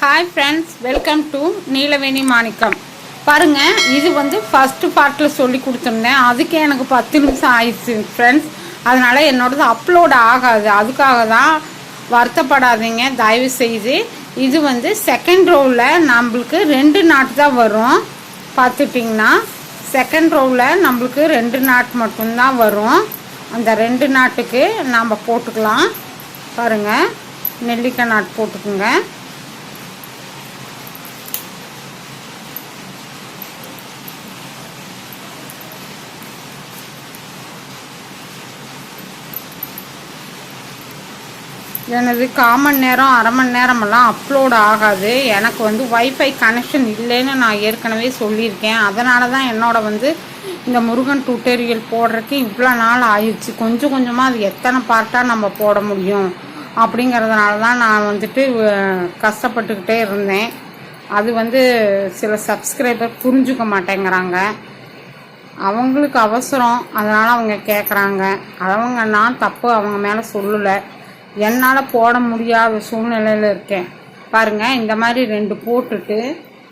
Hi friends welcome to Neelaveni Manickam பாருங்க இது வந்து ஃபஸ்ட்டு பார்ட்டில் சொல்லி கொடுத்துருந்தேன். அதுக்கே எனக்கு பத்து நிமிஷம் ஆயிடுச்சு ஃப்ரெண்ட்ஸ் அதனால் என்னோடது அப்லோட் ஆகாது. அதுக்காக தான் வருத்தப்படாதீங்க. தயவு செய்து இது வந்து செகண்ட் ரோவில் நம்மளுக்கு ரெண்டு நாட்டு தான் வரும். பார்த்துட்டிங்கன்னா செகண்ட் ரோவில் நம்மளுக்கு ரெண்டு நாட் மட்டும்தான் வரும். அந்த ரெண்டு நாட்டுக்கு நாம் போட்டுக்கலாம். பாருங்கள் நெல்லிக்காய் நாட் போட்டுக்குங்க. எனது காமன் நேரம் அரை மணி நேரமெல்லாம் அப்லோட் ஆகாது. எனக்கு வந்து ஒய்ஃபை கனெக்ஷன் இல்லைன்னு நான் ஏற்கனவே சொல்லியிருக்கேன். அதனால தான் என்னோட வந்து இந்த முருகன் டூட்டோரியல் போடுறதுக்கு இவ்வளோ நாள் ஆயிடுச்சு. கொஞ்சம் கொஞ்சமாக அது எத்தனை பார்ட்டாக நம்ம போட முடியும் அப்படிங்கிறதுனால தான் நான் வந்துட்டு கஷ்டப்பட்டுக்கிட்டே இருந்தேன். அது வந்து சில சப்ஸ்கிரைபர் புரிஞ்சுக்க மாட்டேங்கிறாங்க. அவங்களுக்கு அவசரம். அதனால் அவங்க கேட்குறாங்க அவங்க நான் தப்பு அவங்க மேலே சொல்லலை. என்னால் போட முடியாத சூழ்நிலையில் இருக்கேன். பாருங்கள் இந்த மாதிரி ரெண்டு போட்டுட்டு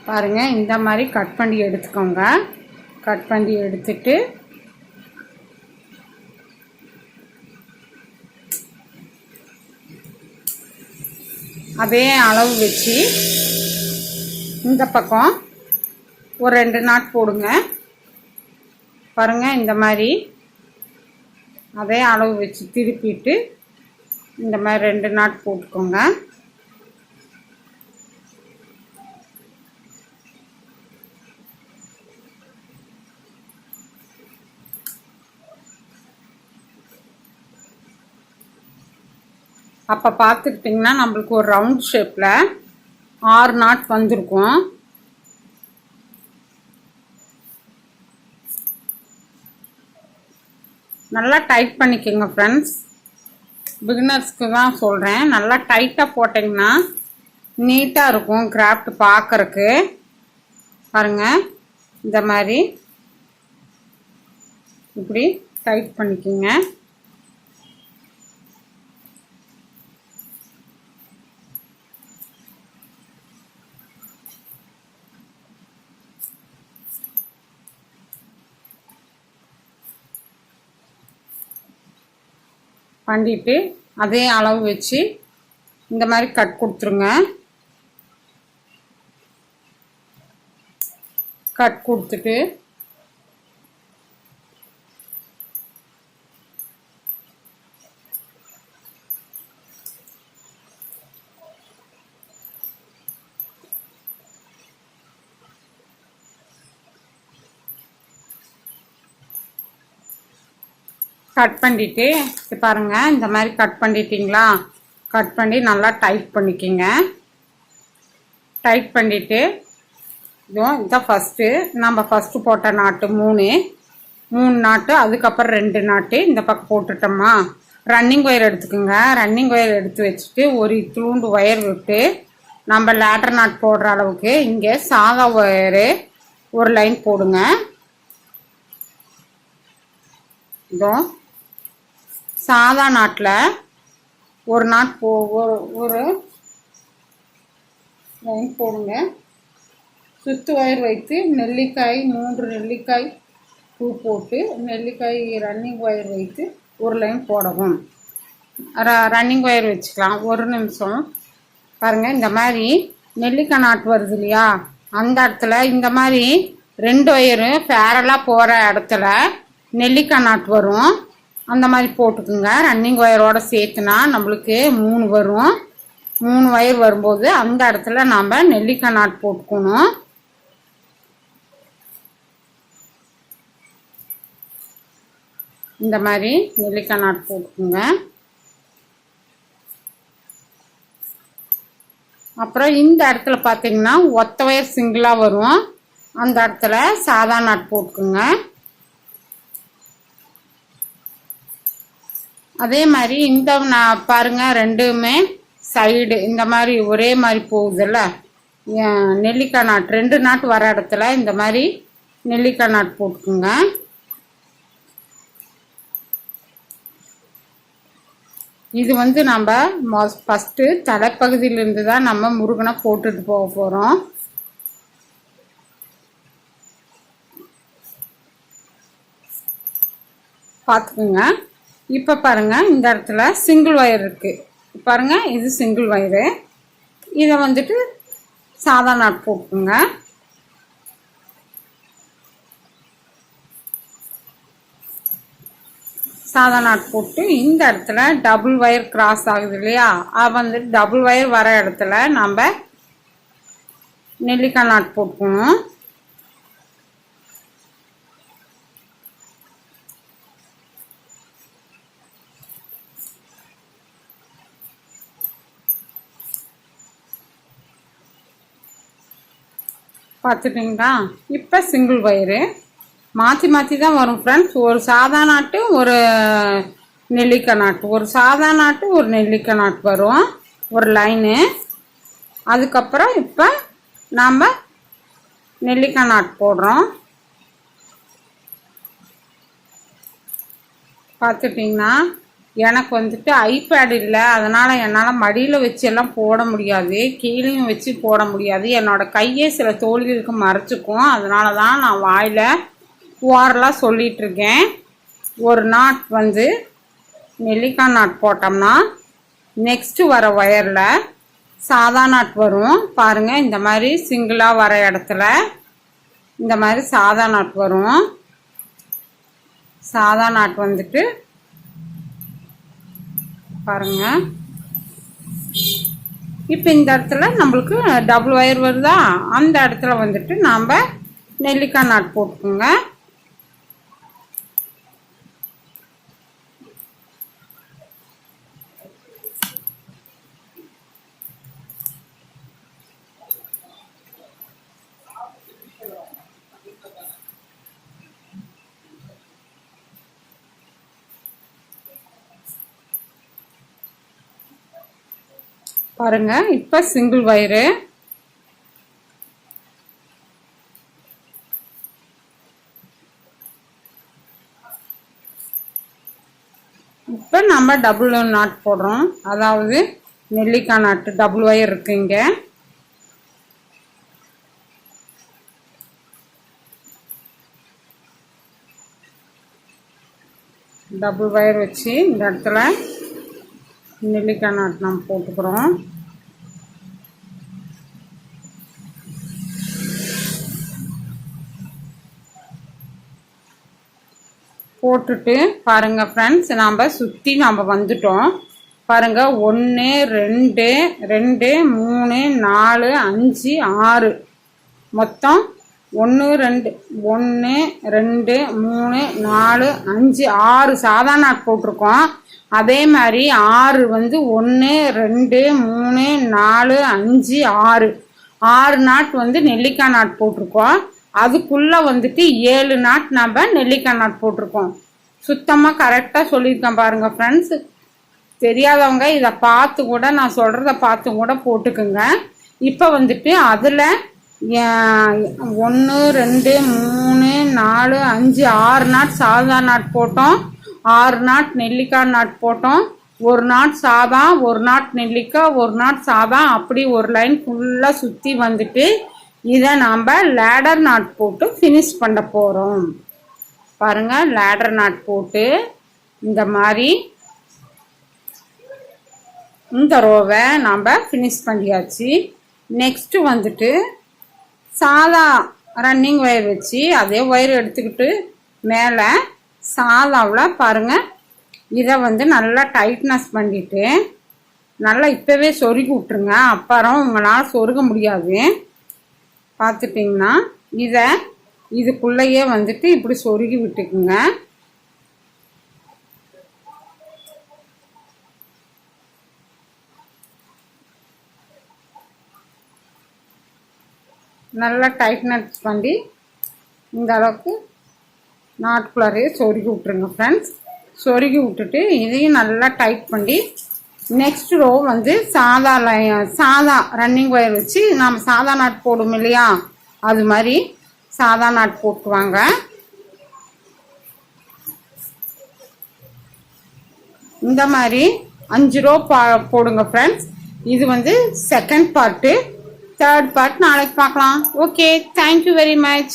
பாருங்கள் இந்த மாதிரி கட் பண்ணி எடுத்துக்கோங்க. கட் பண்ணி எடுத்துட்டு அதே அளவு வச்சு இந்த பக்கம் ஒரு ரெண்டு நாட் போடுங்க. பாருங்கள் இந்த மாதிரி அதே அளவு வச்சு திருப்பிட்டு இந்த மாதிரி ரெண்டு நாட் போட்டுக்கோங்க. அப்போ பார்த்துக்கிட்டிங்கன்னா நம்மளுக்கு ஒரு ரவுண்ட் ஷேப்பில் ஆறு நாட் வந்திருக்கும். நல்லா டைட் பண்ணிக்கோங்க ஃப்ரெண்ட்ஸ் பிகினர்ஸ்க்கு தான் சொல்கிறேன் நல்லா டைட்டாக போட்டிங்கன்னா நீட்டாக இருக்கும் கிராஃப்ட் பார்க்கறக்கு பாருங்கள் இந்த மாதிரி. இப்படி டைட் பண்ணிக்கோங்க. பண்ணிட்டு அதே அளவு வச்சு இந்த மாதிரி கட் கொடுத்துருங்க. கட் கொடுத்துட்டு கட் பண்ணிட்டு இது பாருங்க இந்த மாதிரி கட் பண்ணிட்டீங்களா? கட் பண்ணி நல்லா டைட் பண்ணிக்கிங்க. டைட் பண்ணிட்டு இதுவும் இதான் ஃபஸ்ட்டு நம்ம ஃபஸ்ட்டு போட்ட நாட்டு மூணு. மூணு நாட்டு அதுக்கப்புறம் ரெண்டு நாட்டு இந்த பக்கம் போட்டுட்டோமா? ரன்னிங் ஒயர் எடுத்துக்கோங்க. ரன்னிங் ஒயர் எடுத்து வச்சுட்டு ஒரு தூண்டு ஒயர் விட்டு நம்ம லேட்டர் நாட் போடுற அளவுக்கு இங்கே சாதா ஒயரு ஒரு லைன் போடுங்க. இதோ சாதா நாட்டில் ஒரு நாட் போ ஒரு ஒரு லைன் போடுங்க. சுத்து ஒயர் வைத்து நெல்லிக்காய் மூன்று நெல்லிக்காய் பூ போட்டு நெல்லிக்காய் ரன்னிங் ஒயர் வைத்து ஒரு லைன் போடவும். ர- ரன்னிங் ஒயர் வச்சுக்கலாம். ஒரு நிமிஷம். பாருங்கள் இந்த மாதிரி நெல்லிக்காய் நாட்டு வருது இல்லையா? அந்த இடத்துல இந்த மாதிரி ரெண்டு ஒயரு பேரலாக போகிற இடத்துல நெல்லிக்காய் நாட்டு வரும். அந்த மாதிரி போட்டுக்குங்க. ரன்னிங் ஒயரோட சேர்த்துனா நம்மளுக்கு மூணு வரும். மூணு ஒயர் வரும்போது அந்த இடத்துல நாம் நெல்லிக்காய் நாட்டு போட்டுக்கணும். இந்த மாதிரி நெல்லிக்காய் நாட்டு போட்டுக்குங்க. அப்புறம் இந்த இடத்துல பார்த்தீங்கன்னா ஒத்த ஒயர் சிங்கிளாக வரும். அந்த இடத்துல சாதா நாட் போட்டுக்குங்க. அதே மாதிரி இந்த நான் பாருங்க ரெண்டுமே சைடு இந்த மாதிரி ஒரே மாதிரி போகுதுல்ல. நெல்லிக்காய் நாட் ரெண்டு நாட் வர இடத்துல இந்த மாதிரி நெல்லிக்காய் நாட் போட்டுக்குங்க. இது வந்து நம்ம ஃபஸ்ட்டு தலைப்பகுதியிலேருந்து தான் நம்ம முருகனை போட்டுட்டு போக போகிறோம் பார்த்துக்குங்க இப்போ பாருங்கள் இந்த இடத்துல சிங்கிள் ஒயர் இருக்குது பாருங்கள் இது சிங்கிள் ஒயரு இதை வந்துட்டு சாதா நாட் போட்டுங்க சாதா நாட் போட்டு இந்த இடத்துல டபுள் ஒயர் கிராஸ் ஆகுது இல்லையா? அது வந்து டபுள் ஒயர் வர இடத்துல நம்ம நெல்லிக்காய் நாட் போட்டுக்கணும். பார்த்துட்டிங்களா? இப்போ சிங்கிள் ஒயரு மாற்றி மாற்றி தான் வரும் ஃப்ரெண்ட்ஸ் ஒரு சாதா நாட்டு ஒரு நெல்லிக்காய் நாட்டு. ஒரு சாதா நாட்டு ஒரு நெல்லிக்காய் நாட்டு வரும். ஒரு லைனு அதுக்கப்புறம் இப்போ நாம் நெல்லிக்காய் நாட்டு போடுறோம். பார்த்துட்டிங்கன்னா எனக்கு வந்துட்டு ஐபேட் இல்லை. அதனால் என்னால் மடியில் வச்சு எல்லாம் போட முடியாது. கீழேயும் வச்சு போட முடியாது. என்னோடய கையே சில தோல்விகளுக்கு மறைச்சிக்கும். அதனால தான் நான் வாயில் ஓரலாக சொல்லிகிட்ருக்கேன் ஒரு நாட் வந்து நெல்லிக்காய் நாட் போட்டோம்னா நெக்ஸ்ட்டு வர ஒயரில் சாதா நாட் வரும். பாருங்கள் இந்த மாதிரி சிங்கிளாக வர இடத்துல இந்த மாதிரி சாதா நாட் வரும். சாதா நாட் வந்துட்டு பாருங்க. இப்போ இந்த இடத்துல நம்மளுக்கு டபுள் ஒயர் வருதா? அந்த இடத்துல வந்துட்டு நாம் நெல்லிக்காய் நாட் போட்டுக்கோங்க. பாருங்க இப்போ சிங்கிள் வயரு இப்போ நம்ம டபுள் நாட் போடுறோம். அதாவது நெல்லிக்காய் நாட்டு டபுள் ஒயர் இருக்கு இங்கே. டபுள் ஒயர் வச்சு இந்த இடத்துல நெல்லிக்காய் நாட்டு நம்ம போட்டுக்கிறோம். போட்டுட்டு பாருங்கள் ஃப்ரெண்ட்ஸ் நாம் சுற்றி நாம் வந்துட்டோம். பாருங்கள் ஒன்று ரெண்டு ரெண்டு மூணு நாலு அஞ்சு ஆறு. மொத்தம் ஒன்று ரெண்டு ஒன்று ரெண்டு மூணு நாலு அஞ்சு ஆறு சாதா நாட் போட்டிருக்கோம். அதே மாதிரி ஆறு வந்து ஒன்று ரெண்டு மூணு நாலு அஞ்சு ஆறு. ஆறு நாட் வந்து நெல்லிக்காய் நாட் போட்டிருக்கோம். அதுக்குள்ளே வந்துட்டு ஏழு நாட் நம்ம நெல்லிக்காய் நாட் போட்டிருக்கோம். சுத்தமாக கரெக்டாக சொல்லியிருக்கேன் பாருங்கள் ஃப்ரெண்ட்ஸ் தெரியாதவங்க இதை பார்த்து கூட நான் சொல்கிறத பார்த்து கூட போட்டுக்குங்க. இப்போ வந்துட்டு அதில் ஒன்று ரெண்டு மூணு நாலு அஞ்சு ஆறு நாட் சாதா நாட் போட்டோம். ஆறு நாட் நெல்லிக்காய் நாட் போட்டோம். ஒரு நாட் சாதா ஒரு நாட் நெல்லிக்காய் ஒரு நாட் சாதா அப்படி ஒரு லைன் ஃபுல்லாக சுற்றி வந்துட்டு இதை நாம் லேடர் நாட் போட்டு ஃபினிஷ் பண்ண போகிறோம் பாருங்கள் லேடர் நாட் போட்டு இந்த மாதிரி இந்த ரோவை நாம் ஃபினிஷ் பண்ணியாச்சு. நெக்ஸ்ட்டு வந்துட்டு சாதா ரன்னிங் ஒயர் வச்சு அதே ஒயர் எடுத்துக்கிட்டு மேலே சாதாவில் பாருங்கள் இதை வந்து நல்லா டைட்னஸ் பண்ணிவிட்டு நல்லா இப்போவே சொருகி விட்ருங்க அப்புறம் உங்களால் சொருக முடியாது. பார்த்துட்டிங்கன்னா இதை இதுக்குள்ளேயே வந்துட்டு இப்படி சொருகி விட்டுக்குங்க. நல்லா டைட்னஸ் பண்ணி இந்த அளவுக்கு நாட்குள்ளாரையே சொருகி விட்ருங்க ஃப்ரெண்ட்ஸ் சொருகி விட்டுட்டு இதையும் நல்லா டைட் பண்ணி நெக்ஸ்ட் ரோ வந்து சாதா லை சாதா ரன்னிங் ஒயர் வச்சு நம்ம சாதா நாட் போடும் இல்லையா? அது மாதிரி சாதா நாட் போட்டுவாங்க. இந்த மாதிரி அஞ்சு ரூபா பா போடுங்க ஃப்ரெண்ட்ஸ் இது வந்து செகண்ட் பார்ட்டு தேர்ட் பார்ட் நாளைக்கு பார்க்கலாம். Okay thank you very much